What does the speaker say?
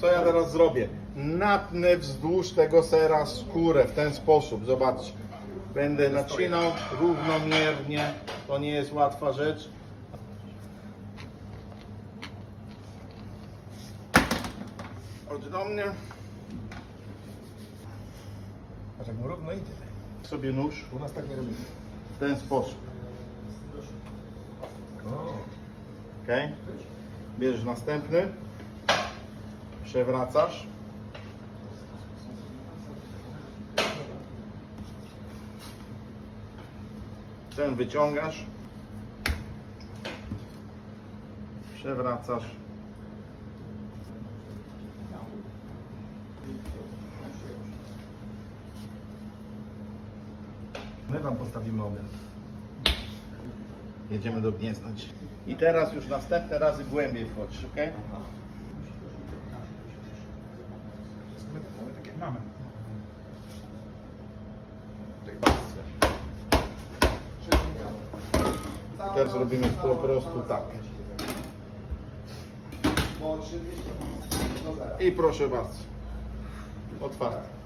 Co ja teraz zrobię? Natnę wzdłuż tego sera skórę w ten sposób. Zobaczcie. Będę nacinał równomiernie. To nie jest łatwa rzecz. Chodź do mnie. Patrz jak mu równo idzie. Sobie nóż U nas tak nie robimy. w ten sposób. Ok? Bierzesz następny. Przewracasz. Ten wyciągasz. Przewracasz. my wam postawimy obiad. Jedziemy do Gniezna dzisiaj. I teraz już następne razy głębiej wchodzisz, ok? Mamy. Teraz robimy po prostu tak. I proszę bardzo. Otwarte.